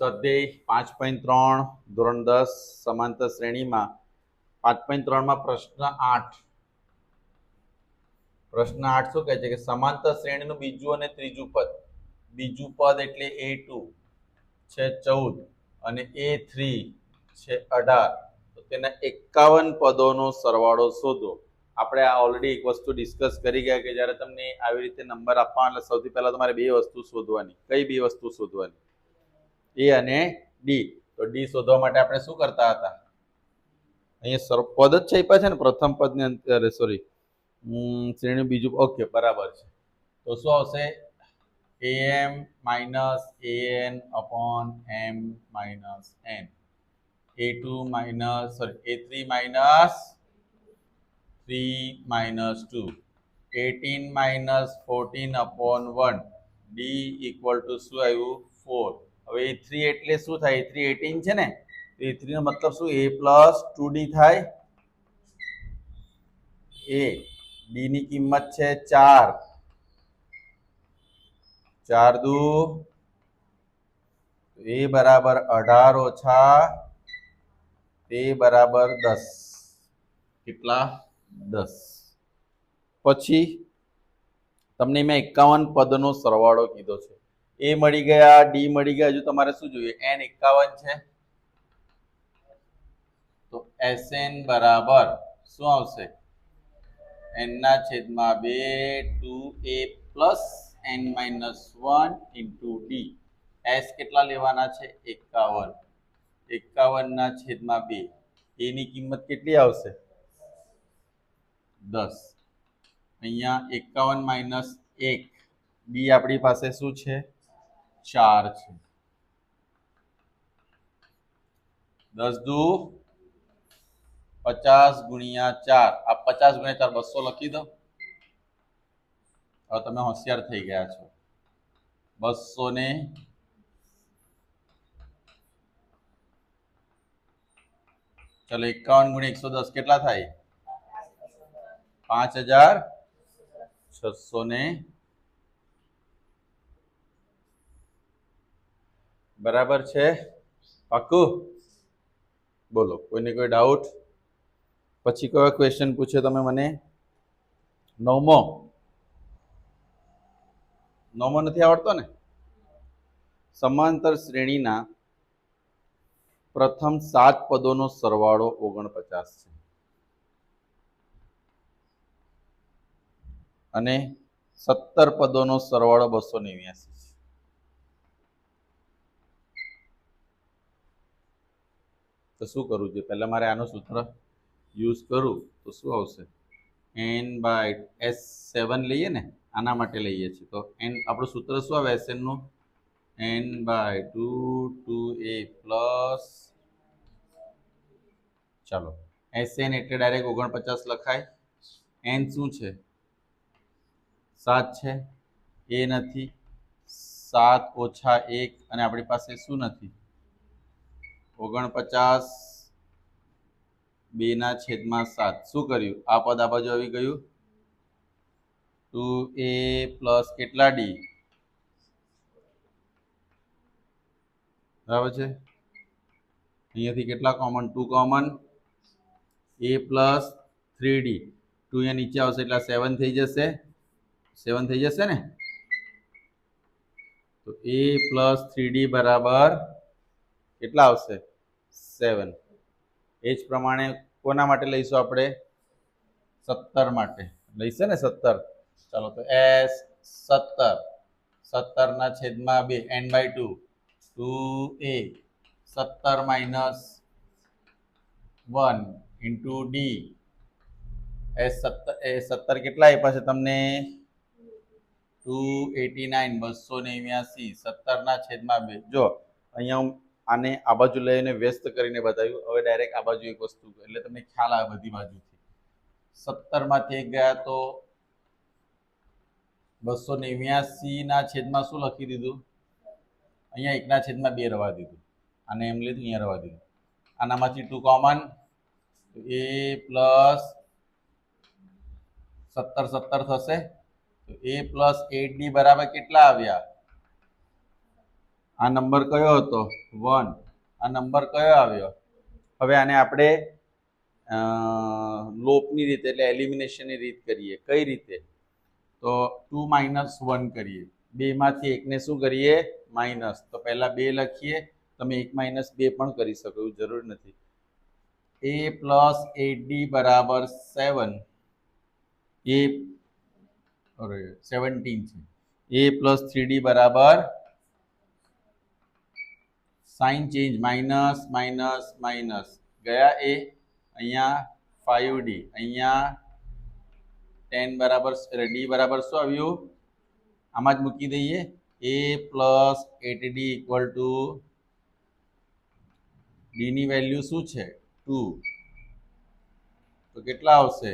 સ્વાધ્યાય પાંચ પોઈન્ટ ત્રણ, ધોરણ દસ, સમાંતર શ્રેણીમાં પાંચ પોઈન્ટ ત્રણમાં પ્રશ્ન આઠ. પ્રશ્ન આઠ શું કહે છે? કે સમાંતર શ્રેણીનું બીજું અને ત્રીજું પદ. બીજું પદ એટલે એ ટુ, છે ચૌદ અને એ થ્રી, છે અઢાર. તો તેના એકાવન પદોનો સરવાળો શોધો. આપણે આ ઓલરેડી એક વસ્તુ ડિસ્કસ કરી ગયા કે જ્યારે તમને આવી રીતે નંબર આપવા એટલે સૌથી પહેલાં તમારે બે વસ્તુ શોધવાની. કઈ બે વસ્તુ શોધવાની? એ અને ડી તો ડી શોધવા માટે આપણે શું કરતા હતા? અહીંયા પદ જ છે આપ્યા છે ને, પ્રથમ પદની અંતરે સોરી શ્રેણી બીજું ઓકે બરાબર છે. તો શું આવશે? M minus N upon M minus N A two minus sorry A three minus three minus two eighteen minus fourteen upon one D equal to શું આવ્યું? ફોર હવે એ થ્રી એટલે શું થાય? એ થ્રી એટીન છે ને? એ થ્રી નો મતલબ શું? એ પ્લસ ટુ ડી થાય. એ ડી ની કિંમત છે ચાર. ચાર દુ. એ બરાબર અઢાર ઓછા તે બરાબર દસ. કેટલા? દસ. પછી તમને મેં એકાવન પદનો સરવાળો કીધો છે. એ મળી ગયા ડી મળી ગયા. હજુ તમારે શું જોઈએ? એન એકાવન છે. તો એસ એન બરાબર શું આવશે? એન ના છેદમાં બે, two, A plus N minus one into D S કેટલા લેવાના છે? એકાવન. એકાવન ના છેદમાં બે. એની કિંમત કેટલી આવશે? દસ. અહીંયા એકાવન માઇનસ એક. બી આપણી પાસે શું છે? ચાર છે. દસ દુ પચાસ ગુણ્યા ચાર. આ પચાસ ગુણ્યા ચાર બસો લખી દો. હવે તમે હોશિયાર થઈ ગયા છો. બસો ને ચલો એકાવન ગુણ્યા એકસો દસ કેટલા થાય? પાંચ હજાર છસો ને બરાબર છે? પાક્કું? બોલો, કોઈને કોઈ ડાઉટ પછી કયો ક્વેશ્ચન પૂછ્યો તમે મને? નવમો? નવમો નથી આવડતો ને? સમાંતર શ્રેણીના પ્રથમ સાત પદોનો સરવાળો ઓગણપચાસ છે. અને સત્તર પદોનો સરવાળો બસો નેવ્યાસી છે તો શું કરવું જોઈએ પહેલાં મારે આનું સૂત્ર યુઝ કરું, તો શું આવશે? એન બાય એસ સેવન લઈએ ને, આના માટે લઈએ છીએ. તો એન આપણું સૂત્ર શું આવે? S એનનું N by two two A plus ચાલો. એસ એન એટલે ડાયરેક્ટ ઓગણપચાસ લખાય. એન શું છે? સાત છે. એ નથી. સાત ઓછા એક, અને આપણી પાસે શું નથી? ઓગણપચાસ બેના છેદમાં સાત. શું કર્યું? આ પદ આ બાજુ આવી ગયું? ટુ એ પ્લસ કેટલા ડી? બરાબર છે? અહીંયાથી કેટલા common? Two common. A plus three D. Two અહીંયા નીચે આવશે એટલે સેવન થઈ જશે. સેવન થઈ જશે ને? તો એ પ્લસ થ્રી ડી બરાબર કેટલા આવશે? સેવન. એ જ પ્રમાણે કોના માટે લઈશું આપણે? સત્તર માટે. લઈશે ને સત્તર? ચાલો તો એસ સત્તર. સત્તરના છેદમાં બે, N by two. Two A. સત્તર minus one into D. S સત્તર, એ સત્તર કેટલા આપ્યા છે તમને? ટુ એટી નાઇન, બસો નેવ્યાસી. સત્તરના છેદમાં બે. જો, અહીંયા હું આને આ બાજુ લઈને વ્યસ્ત કરીને બતાવ્યું. હવે ડાયરેક્ટ આ બાજુ એક વસ્તુ એટલે તમને ખ્યાલ આવે બધી બાજુથી. સત્તરમાંથી એક ગયા તો બસો નેવ્યાસીના છેદમાં શું લખી દીધું? અહીંયા એકના છેદમાં બે રવા દીધું. અને એમ લીધું, અહીંયા રવા દીધું. આનામાંથી ટુ કોમન એ પ્લસ સત્તર સત્તર થશે. તો એ પ્લસ એટ ડી બરાબર કેટલા આવ્યા? આ નંબર કયો હતો? વન. આ નંબર કયો આવ્યો? હવે આને આપણે લોપની રીતે એટલે એલિમિનેશનની રીત કરીએ. કઈ રીતે? તો ટુ માઇનસ વન કરીએ. બેમાંથી એકને શું કરીએ? માઇનસ. તો પહેલાં બે લખીએ. તમે એક માઇનસ બે પણ કરી શકો, એવું જરૂર નથી. એ પ્લસ એટ ડી બરાબર સેવન. એ સેવન્ટીન છે. એ પ્લસ થ્રી ડી બરાબર sign change, minus minus minus. ગયા એ અહીંયા ફાઇવ ડી અહીંયા ટેન બરાબર ડી બરાબર શું આવ્યું? આમાં જ મૂકી દઈએ. A plus eight D equal to ડીની value શું છે? ટુ તો કેટલા આવશે?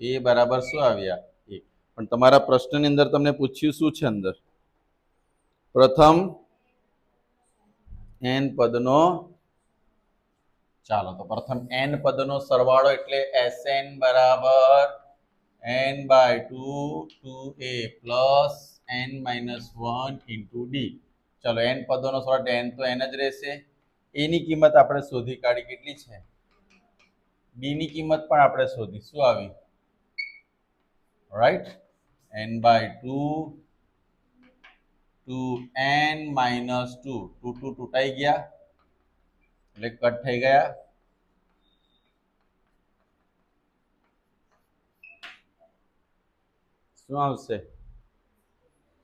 એ બરાબર શું આવ્યા? એક. પણ તમારા પ્રશ્નની અંદર તમને પૂછ્યું શું છે અંદર? પ્રથમ એન પદનો ચાલો તો પ્રથમ એન પદનો સરવાળો એટલે એસ એન બરાબર N by two two A plus N minus one into D ચલો એન પદોનો સરવાળો એન તો એન જ રહેશે. એની કિંમત આપણે શોધી કાઢી કેટલી છે? બીની કિંમત પણ આપણે શોધી શું આવી. Right N by two two N minus two two two તૂટાઈ ગયા એટલે કટ થઈ ગયા. શું આવશે?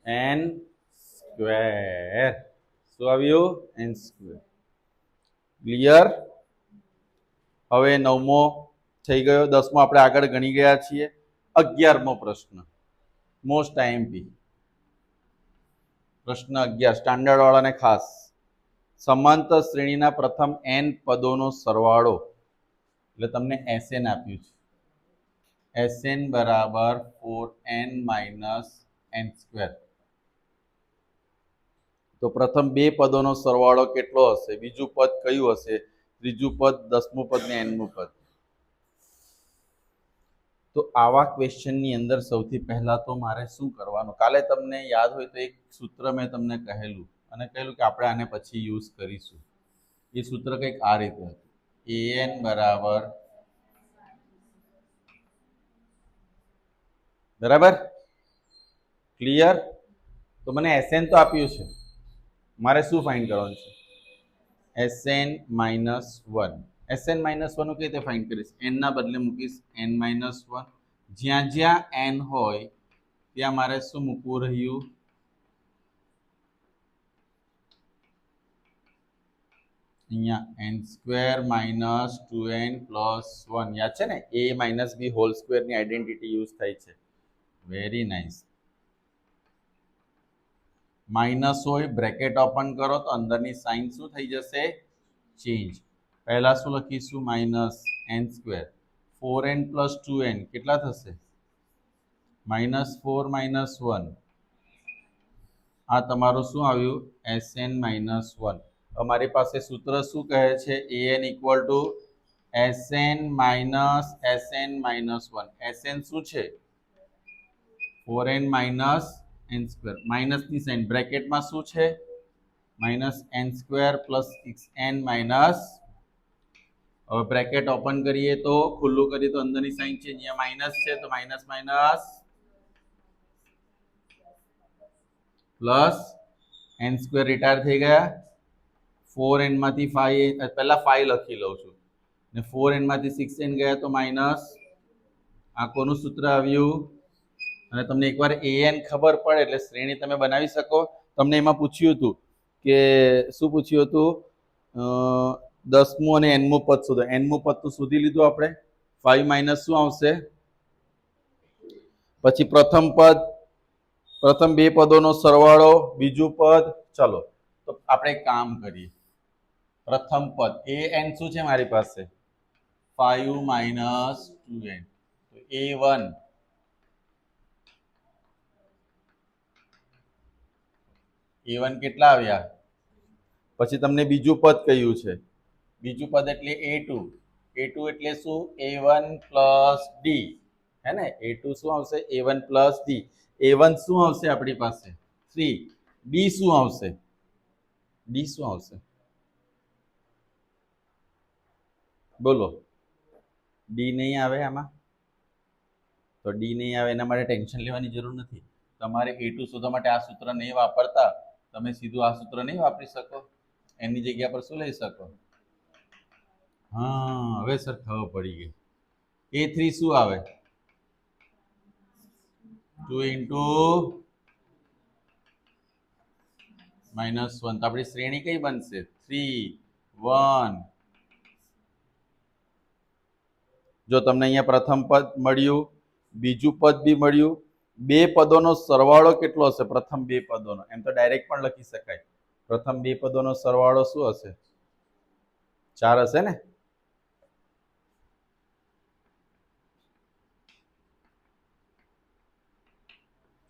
એન સ્ક્વેર શું આવ્યું? એન સ્ક્વેર ક્લિયર હવે નવમો થઈ ગયો. દસમો આપણે આગળ ગણી ગયા છીએ. અગિયારમો પ્રશ્ન. મોસ્ટ આઈએમપી પ્રશ્ન અગિયાર. સ્ટાન્ડર્ડવાળાને ખાસ. સમાંતર શ્રેણીના પ્રથમ એન પદોનો સરવાળો. એટલે તમને એસએન આપ્યું છે. એસએન બરાબર four N minus N square તો પ્રથમ બે પદોનો સરવાળો કેટલો હશે? બીજું પદ કયું હશે? ત્રીજું પદ, દસમું પદ ને એનમું પદ. તો આવા ક્વેશ્ચનની અંદર સૌથી પહેલાં તો મારે શું કરવાનું? કાલે તમને યાદ હોય તો એક સૂત્ર મેં તમને કહેલું અને કહેલું કે આપણે આને પછી યુઝ કરીશું. એ સૂત્ર કંઈક આ રીતે હતું. એન બરાબર. બરાબર? ક્લિયર તો મને એસએન તો આપ્યું છે. મારે શું ફાઇન્ડ કરવાનું છે? S N minus one S N minus વનનું કઈ રીતે ફાઇન્ડ કરીશ? એનના બદલે મૂકીશ એન માઇનસ વન જ્યાં જ્યાં એન હોય, ત્યાં મારે શું મૂકવું રહ્યું? અહીંયા N square minus two N plus one યાદ છે ને? એ માઇનસ બી હોલ સ્ક્વેરની આઈડેન્ટિટી યુઝ થાય છે. વેરી નાઇસ માઇનસ હોય બ્રેકેટ ઓપન કરો તો અંદરની સાઇન શું થઈ જશે? ચેન્જ પહેલા શું લખીશું? Minus N square. Four N plus two N કેટલા થશે? Minus four, minus one. આ તમારું શું આવ્યું? S N minus one. અમારી પાસે સૂત્ર શું કહે છે? A N equal to S N minus S N minus one. S N શું છે? Four N minus N square. માઇનસની sign બ્રેકેટમાં શું છે? Minus N square plus six N minus હવે બ્રેકેટ ઓપન કરીએ તો, ખુલ્લું કરીએ તો અંદરની સાઇન છે, અહીંયા માઇનસ છે, તો minus minus plus N square retire થઈ ગયા. ફોર એનમાંથી ફાઈવ પહેલાં ફાઈવ લખી લઉં છું. ને ફોર એનમાંથી સિક્સ એન ગયા તો માઇનસ આ કોનું સૂત્ર આવ્યું? અને તમને એકવાર એ એન ખબર પડે, એટલે શ્રેણી તમે બનાવી શકો. તમને એમાં પૂછ્યું હતું કે, શું પૂછ્યું હતું? દસમું અને એનમું પદ શોધો. એનમું પદ તો શોધી લીધું આપણે. ફાઈવ માઇનસ શું આવશે? પછી પ્રથમ પદ, પ્રથમ બે પદોનો સરવાળો, બીજું પદ. ચલો, તો આપણે કામ કરીએ. પ્રથમ પદ, એ એન શું છે મારી પાસે? Five minus two N. A one. A one કેટલા આવ્યા? પછી તમને બીજું પદ કયું છે. બીજું પદ એટલે એ ટુ એ ટુ એટલે શું? એ વન પ્લસ ડી હે ને? એ ટુ શું આવશે? A one plus D A one શું આવશે આપણી પાસે? થ્રી ડી શું આવશે? ડી શું આવશે? બોલો. ડી નહીં આવે આમાં? તો ડી નહીં આવે, એના માટે ટેન્શન લેવાની જરૂર નથી. તમારે એ ટુ શોધવા માટે આ સૂત્ર નહીં વાપરતા, તમે સીધું આ સૂત્ર નહીં વાપરી શકો. એની જગ્યા પર શું લઈ શકો? હા, હવે સર ખબર પડી ગઈ. એ થ્રી શું આવે? ટુ ઇન્ટુ માઇનસ વન તો આપણી શ્રેણી કઈ બનશે? થ્રી વન જો તમને અહીંયા પ્રથમ પદ મળ્યું, બીજું પદ બી મળ્યું, બે પદોનો સરવાળો કેટલો હશે? પ્રથમ બે પદોનો. એમ તો ડાયરેક્ટ પણ લખી શકાય. પ્રથમ બે પદોનો સરવાળો શું હશે? ચાર હશે ને?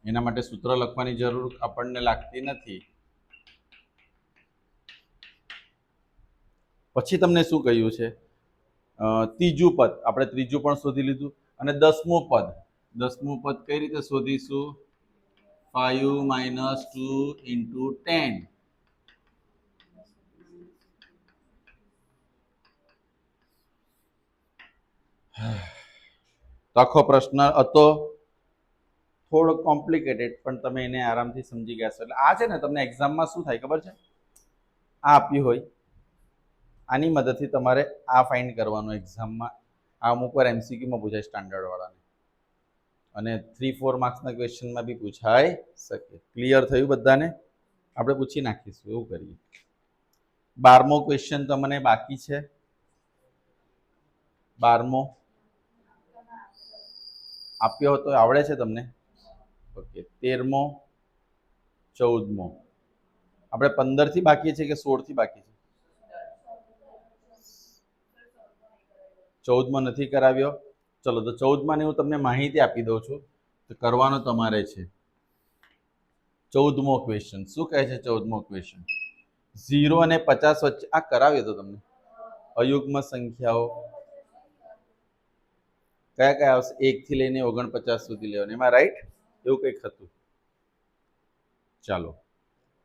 એના માટે સૂત્ર લખવાની જરૂર આપણને લાગતી નથી. પછી તમને શું કહ્યું છે? ત્રીજું પદ. આપણે ત્રીજું પણ શોધી લીધું. અને દસમું પદ. દસમું પદ કઈ રીતે શોધીશું? Five minus two into ten આખો પ્રશ્ન હતો. થોડો કોમ્પ્લિકેટેડ પણ તમે એને આરામથી સમજી ગયા છો. એટલે આ છે ને, તમને એક્ઝામમાં શું થાય ખબર છે? આ આપ્યું હોય. આની મદદથી તમારે આ ફાઇન્ડ કરવાનું એક્ઝામમાં આ અમુક વાર એમસીક્યુમાં પૂછાય સ્ટાન્ડર્ડવાળાને અને થ્રી ફોર માર્ક્સના ક્વેશ્ચનમાં બી પૂછાય શકે. ક્લિયર થયું બધાને? આપણે પૂછી નાખીશું, એવું કરીએ. બારમો ક્વેશ્ચન તમને બાકી છે? બારમો? આપ્યો હતો આવડે છે તમને? ઓકે તેરમો, ચૌદમો. આપણે પંદરથી બાકી છે કે સોળથી બાકી છે? ચૌદમાં નથી કરાવ્યો. ચલો, તો ચૌદમાં હું તમને માહિતી આપી દઉં છું. તો કરવાનો તમારે છે. ચૌદમો ક્વેશ્ચન શું કહે છે ચૌદમો ક્વેશ્ચન ઝીરો અને પચાસ વચ્ચે, આ કરાવ્યો હતો તમને. અયુગ્મ સંખ્યાઓ. કયા કયા આવશે? એકથી લઈને ઓગણપચાસ સુધી લેવાની. એમાં રાઈટ એવું કંઈક હતું. ચાલો.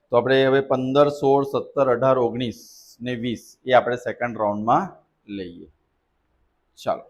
તો આપણે હવે પંદર, સોળ, સત્તર, અઢાર, ઓગણીસ ને વીસ એ આપણે સેકન્ડ રાઉન્ડમાં લઈએ. ચાલો.